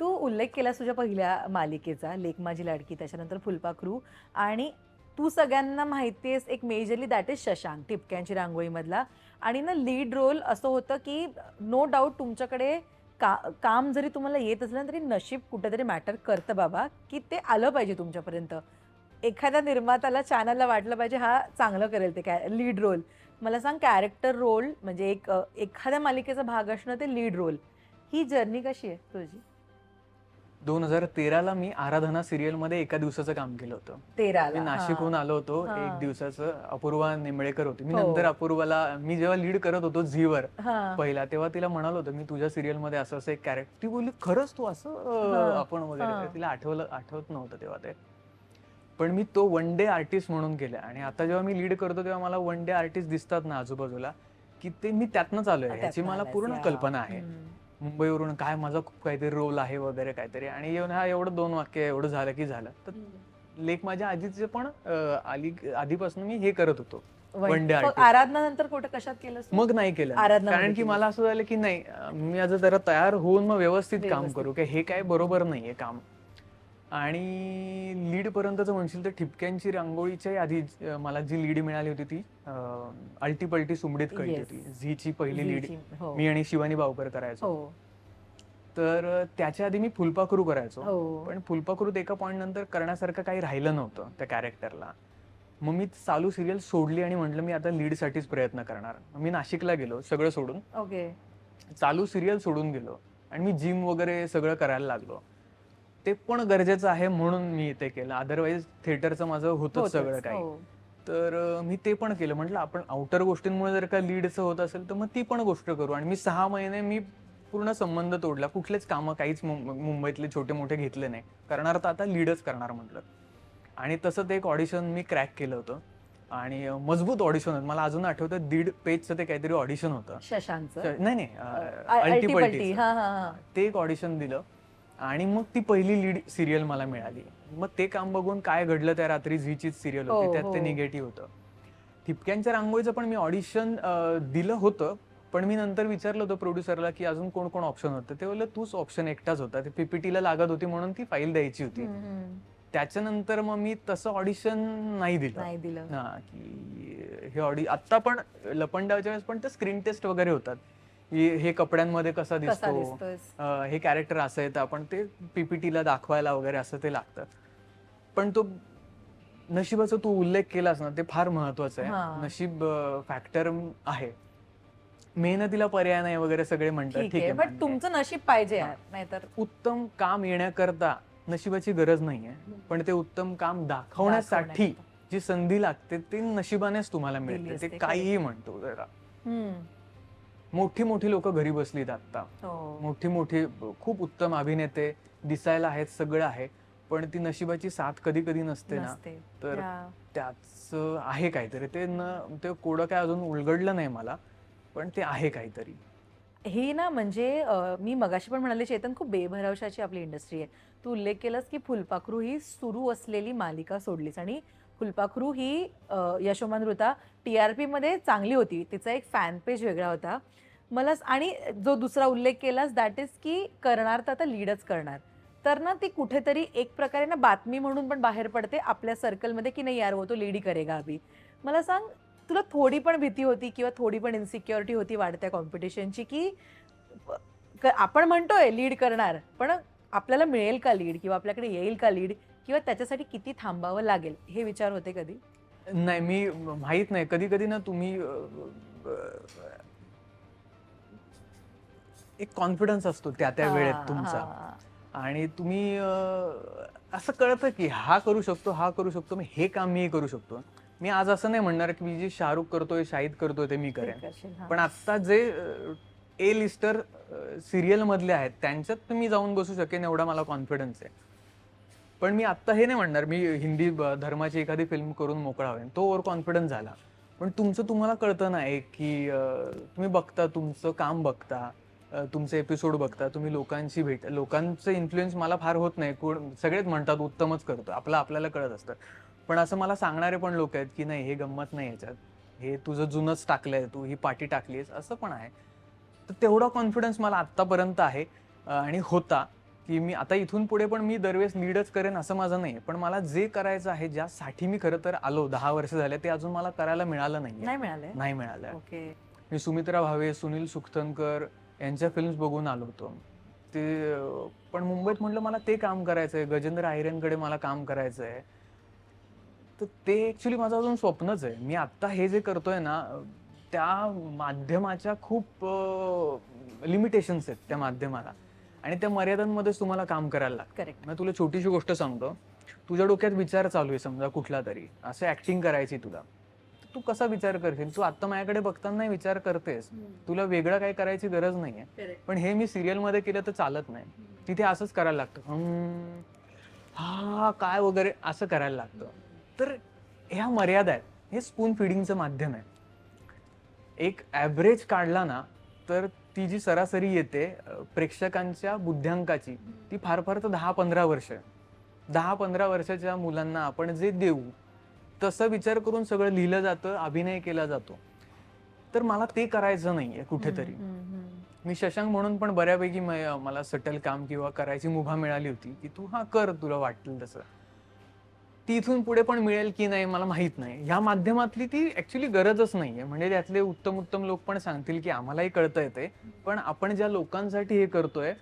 तू उल्लेख केलास तुझ्या पहिल्या मालिकेचा लेक माझी लाडकी त्याच्यानंतर फुलपाखरू. आणि तू सगळ्यांना माहिती आहेस एक मेजरली दॅट इज शशांक टिपक्यांची रांगोळीमधला. आणि ना लीड रोल असं होतं की नो डाऊट तुमच्याकडे का काम जरी तुम्हाला येत असलं तरी नशीब कुठेतरी मॅटर करतं बाबा की ते आलं पाहिजे तुमच्यापर्यंत. एखाद्या निर्मात्याला चॅनलला वाटलं पाहिजे हा चांगलं करेल ते कॅ लीड रोल मला सांग कॅरेक्टर रोल म्हणजे एक एखाद्या मालिकेचा भाग असणं ते लीड रोल ही जर्नी कशी आहे तुझी? दोन हजार तेराला मी आराधना सिरियलमध्ये एका दिवसाचं काम केलं होतं तेरा मी नाशिकहून आलो होतो हा. एक दिवसाचं अपूर्वा निंबळेकर होती मी हो. नंतर अपूर्वाला मी जेव्हा लीड करत होतो झीवर हा पहिला तेव्हा तिला म्हणाल होतं मी तुझ्या सिरियलमध्ये असं असं एक कॅरेक्टर ती बोलली खरंच तू असं अं, हा. आपण हा. वगैरे तिला आठवलं आठवत नव्हतं तेव्हा ते पण मी तो वन डे आर्टिस्ट म्हणून केलं आणि आता जेव्हा मी लीड करतो तेव्हा मला वन डे आर्टिस्ट दिसतात ना आजूबाजूला की ते मी त्यातनंच आलोय याची त्यातनं मला आलायस, पूर्ण या. कल्पना आहे हम्म. मुंबईवरून काय माझा खूप काहीतरी रोल आहे वगैरे काहीतरी. आणि येऊन हा एवढं दोन वाक्य एवढं झालं की झालं. तर लेख माझ्या आधीचे पण आली आधीपासून मी हे करत होतो. आराधना नंतर कुठे कशात केलं मग नाही केलं. आराधना कारण की. मला असं झालं की नाही मी आज जरा तयार होऊन मग व्यवस्थित काम. करू की हे काय बरोबर नाहीये काम. आणि लीड पर्यंतच म्हणशील तर ठिपक्यांची रांगोळीच्या आधी मला जी लीड मिळाली होती ती अल्टी पल्टी सुमडीत कळली. होती. झीची पहिली लीड हो. मी आणि शिवानी बावकर करायचो. हो. तर त्याच्या आधी मी फुलपाखरू करायचो. हो. पण फुलपाखरूत एका पॉईंट नंतर करण्यासारखं काही राहिलं नव्हतं त्या कॅरेक्टरला. मग मी चालू सिरियल सोडली आणि म्हटलं मी आता lead साठीच प्रयत्न करणार. मी नाशिकला गेलो सगळं सोडून. ओके. चालू सिरियल सोडून गेलो आणि मी जिम वगैरे सगळं करायला लागलो. ते पण गरजेचं आहे म्हणून मी इथे केलं. अदरवाईज थिएटरचं माझं होतं सगळं काही. हो. तर अं, मी ते पण केलं. म्हटलं आपण आउटर गोष्टींमुळे जर का लीडचं होत असेल तर मग ती पण गोष्ट करू. आणि मी सहा महिने मी पूर्ण संबंध तोडला. कुठलेच कामं काहीच मुंबईतले छोटे मोठे घेतले नाही. करणार तर आता लीडच करणार म्हटलं. आणि तसं ते एक ऑडिशन मी क्रॅक केलं होतं. आणि मजबूत ऑडिशन होतं. मला अजून आठवतं दीड पेजचं ते काहीतरी ऑडिशन होतं. नाही नाही अ- अल्टी अल्टी पल्टी. पल्टी हा ते एक ऑडिशन दिलं. आणि मग ती पहिली लीड सिरियल मला मिळाली. मग ते काम बघून काय घडलं त्या रात्री झीचीच सिरियल हो, होती त्यात ते हो. निगेटिव्ह होतं. ठिपक्यांच्या रांगोळीचं पण मी ऑडिशन दिलं होतं पण मी नंतर विचारलं होतं प्रोड्युसरला की अजून कोण कोण ऑप्शन होतं? ते बोललं तूच ऑप्शन एकटाच होता. ते पीपीटीला लागत होती म्हणून ती फाईल द्यायची होती. त्याच्यानंतर मग मी तसं ऑडिशन नाही दिलं. नाही दिलं. हा की हे ऑडि आता पण लपंडावच्या वेळेस पण ते स्क्रीन टेस्ट वगैरे होतात. की हे कपड्यांमध्ये कसा दिसतो? अं, हे कॅरेक्टर असं येतं. आपण ते पीपीटीला दाखवायला वगैरे असं ते लागतं. पण तो नशिबाचा तू उल्लेख केलास ना ते फार महत्वाचं हा. आहे नशीब फॅक्टर आहे. मेहनतीला पर्याय नाही वगैरे सगळे म्हणतात. ठीक आहे आहे. तुमचं नशीब पाहिजे यार नाहीतर. उत्तम काम येण्याकरता नशिबाची गरज नाहीये पण ते उत्तम काम दाखवण्यासाठी दाखवण्याकरता. जी संधी लागते ती नशिबानेच तुम्हाला दिली मिळते असते, ते काहीही म्हणतो जरा. हम्म. मोठी मोठी लोक घरी बसलीत आता हो. मोठी मोठी खूप उत्तम अभिनेते दिसायला आहेत सगळं आहे. पण ती नशिबाची साथ कधी कधी नसते ना. तर. त्याच आहे काहीतरी. ते न ते कोडं काय अजून उलगडलं नाही मला पण ते आहे काहीतरी. ही ना म्हणजे मी मगाशी पण म्हणाले चेतन खूप बेभरवशाची आपली इंडस्ट्री आहे. तू उल्लेख केलास की फुलपाखरू ही सुरू असलेली मालिका सोडलीस आणि फुलपाखरू ही अ, यशोमान ऋता टी आर पीमध्ये चांगली होती. तिचा एक फॅन पेज वेगळा होता. मला आणि जो दुसरा उल्लेख केलास दॅट इज की करणार तर आता लीडच करणार. तर ना ती कुठेतरी एक प्रकारे ना बातमी म्हणून पण बाहेर पडते आपल्या सर्कलमध्ये की नाही यार वो तो लेडी करेगा अभी. मला सांग तुला थोडी पण भीती होती किंवा थोडी पण इन्सिक्युरिटी होती वाढत्या कॉम्पिटिशनची की क- आपण म्हणतोय लीड करणार पण आपल्याला मिळेल का लीड किंवा आपल्याकडे येईल का लीड किंवा त्याच्यासाठी किती थांबावं लागेल हे विचार होते कधी? नाही मी माहीत नाही. कधी कधी ना तुम्ही एक कॉन्फिडन्स असतो त्या त्या वेळेत तुमचा. आणि तुम्ही असं कळतं की हा करू शकतो हा करू शकतो मी हे काम मी करू शकतो. मी आज असं नाही म्हणणार की मी जे शाहरुख करतोय शाहिद करतोय ते मी करेन. पण आता जे ए लिस्टर सिरियल मधले आहेत त्यांच्यात मी जाऊन बसू शकेन एवढा मला कॉन्फिडन्स आहे. पण मी आत्ता हे नाही म्हणणार मी हिंदी ब- धर्माची एखादी फिल्म करून मोकळा होईन. तो ओवर कॉन्फिडन्स झाला. पण तुमचं तुम्हाला कळतं नाही की तुम्ही बघता तुमचं काम बघता तुमचे एपिसोड बघता तुम्ही लोकांशी भेट लोकांचं इन्फ्लुएन्स मला फार होत नाही. कोण सगळेच म्हणतात उत्तमच करतो आपलं आपल्याला कळत असतं. पण असं मला सांगणारे पण लोक आहेत की नाही हे गंमत नाही याच्यात. हे तुझं जुनंच टाकलंय तू. ही पाठी टाकलीस असं पण आहे. तर तेवढा कॉन्फिडन्स मला आत्तापर्यंत आहे आणि होता. की मी आता इथून पुढे पण मी दरवेळेस लीडच करेन असं माझं नाही पण मला जे करायचं आहे ज्यासाठी मी खरं तर आलो दहा वर्ष झाले ते अजून मला करायला मिळालं नाही नाही नाही मिळालं ओके. मी सुमित्रा भावे सुनील सुखतनकर यांच्या फिल्म्स बघून आलो होतो. ते पण मुंबईत म्हटलं मला ते काम करायचं आहे गजेंद्र आयरेंकडे मला काम करायचं आहे तर ते ऍक्च्युली माझं अजून स्वप्नच आहे. मी आत्ता हे जे करतोय ना त्या माध्यमाच्या खूप लिमिटेशन्स आहेत त्या माध्यमाला. आणि त्या मर्यादांमध्येच तुम्हाला काम करायला लागतं. करेक्ट मी तुला छोटीशी गोष्ट सांगतो. तुझ्या डोक्यात विचार चालू आहे समजा कुठला तरी. असं ऍक्टिंग करायची तुला. तू कसा विचार करशील? तू आता माझ्याकडे बघताना विचार करतेस. तुला वेगळं काही करायची गरज नाहीये. पण हे मी सिरियलमध्ये केलं तर चालत नाही. तिथे असंच करायला लागतं. हा काय वगैरे असं करायला लागतं. तर ह्या मर्यादा आहेत. हे स्पून फिडिंगचं माध्यम आहे. एक ॲव्हरेज काढला ना तर ती जी सरासरी येते प्रेक्षकांच्या बुद्ध्यांकाची ती फार फार तर दहा पंधरा वर्ष आहे. दहा पंधरा वर्षाच्या मुलांना आपण जे देऊ तसं विचार करून सगळं लिहिलं जातं अभिनय केला जातो. तर मला ते करायचं नाहीये कुठेतरी. मी शशांक म्हणून पण बऱ्यापैकी मला सटल काम किंवा करायची मुभा मिळाली होती की तू हा कर तुला वाटेल तसं. ती इथून पुढे पण मिळेल की नाही मला माहीत नाही. ह्या माध्यमातली ती ऍक्च्युली गरजच नाहीये. म्हणजे त्यातले उत्तम उत्तम लोक पण सांगतील की आम्हालाही कळतं येते पण आपण ज्या लोकांसाठी हे करतोय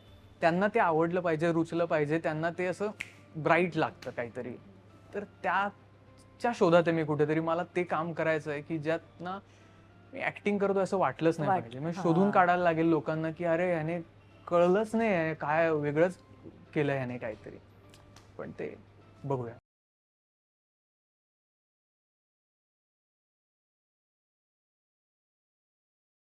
त्यांना ते आवडलं पाहिजे रुचलं पाहिजे त्यांना ते असं ब्राईट लागतं काहीतरी. तर त्याच्या शोधात आहे मी कुठेतरी. मला ते काम करायचं आहे की ज्यात ना मी ऍक्टिंग करतो असं वाटलंच नाही पाहिजे. शोधून काढायला लागेल लोकांना की अरे याने कळलंच नाही काय वेगळंच केलं याने काहीतरी. पण ते बघूया.